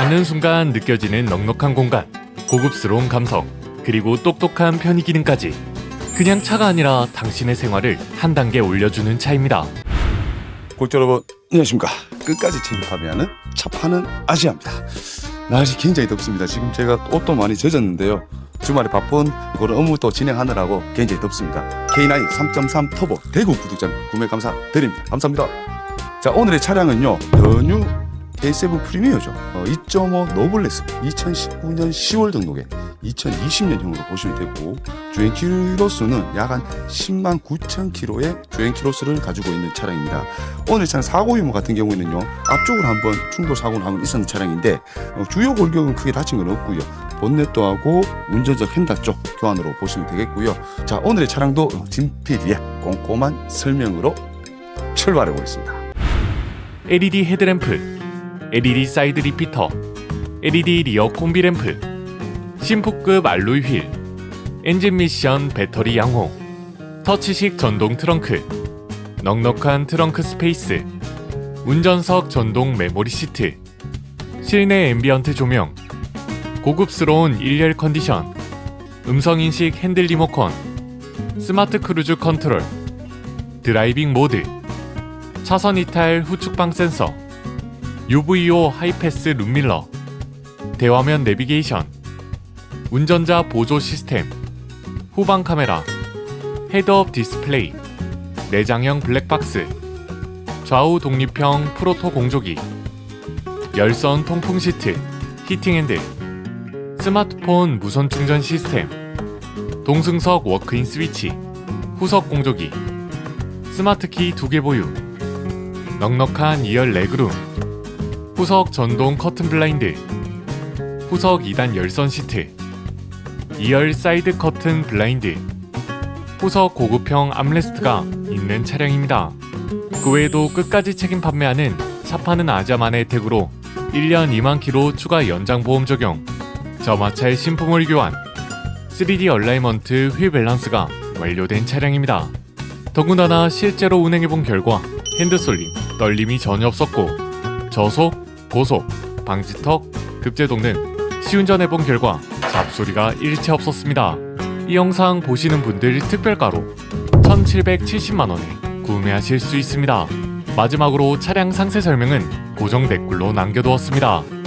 앉는 순간 느껴지는 넉넉한 공간, 고급스러운 감성, 그리고 똑똑한 편의 기능까지. 그냥 차가 아니라 당신의 생활을 한 단계 올려주는 차입니다. 구독자 여러분 안녕하십니까. 끝까지 책임하면은 차 파는 아시아입니다. 날이 굉장히 덥습니다. 지금 제가 옷도 많이 젖었는데요. 주말에 바쁜 그런 업무도 진행하느라고 굉장히 덥습니다. K9 3.3 터보 대구 구독자 구매 감사드립니다. 감사합니다. 자 오늘의 차량은요. 연유 K7 프리미어죠 어, 2.5 노블레스 2019년 10월 등록에 2020년형으로 보시면 되고 주행 키로수는 약 한 10만 9천 킬로의 주행 키로수를 가지고 있는 차량입니다. 오늘 차량 사고 유무 같은 경우에는요 앞쪽으로 한번 충돌 사고를 한번 있었는 차량인데 어, 주요 골격은 크게 다친 건 없고요. 본넷도 하고 운전석 핸들 쪽 교환으로 보시면 되겠고요. 자 오늘의 차량도 진피디의 꼼꼼한 설명으로 출발해 보겠습니다. LED 헤드램프, LED 사이드 리피터, LED 리어 콤비 램프, 신품급 알로이 휠, 엔진 미션 배터리 양호, 터치식 전동 트렁크, 넉넉한 트렁크 스페이스, 운전석 전동 메모리 시트, 실내 앰비언트 조명, 고급스러운 일열 컨디션, 음성 인식 핸들 리모컨, 스마트 크루즈 컨트롤, 드라이빙 모드, 차선 이탈 후측방 센서, UVO 하이패스 룸밀러, 대화면 내비게이션, 운전자 보조 시스템, 후방 카메라, 헤드업 디스플레이, 내장형 블랙박스, 좌우 독립형 프로토 공조기, 열선 통풍 시트, 히팅 핸들, 스마트폰 무선 충전 시스템, 동승석 워크인 스위치, 후석 공조기, 스마트키 두 개 보유, 넉넉한 2열 레그룸, 후석 전동 커튼 블라인드, 후석 2단 열선 시트, 2열 사이드 커튼 블라인드, 후석 고급형 암레스트가 있는 차량입니다. 그 외에도 끝까지 책임 판매하는 차파는 아자만의 혜택으로 1년 2만 킬로 추가 연장 보험 적용, 저마차의 신품을 교환, 3D 얼라이먼트 휠 밸런스가 완료된 차량입니다. 더군다나 실제로 운행해본 결과 핸드솔림, 떨림이 전혀 없었고 저속, 고속, 방지턱, 급제동 등 시운전해본 결과 잡소리가 일체 없었습니다. 이 영상 보시는 분들 특별가로 1770만원에 구매하실 수 있습니다. 마지막으로 차량 상세 설명은 고정 댓글로 남겨두었습니다.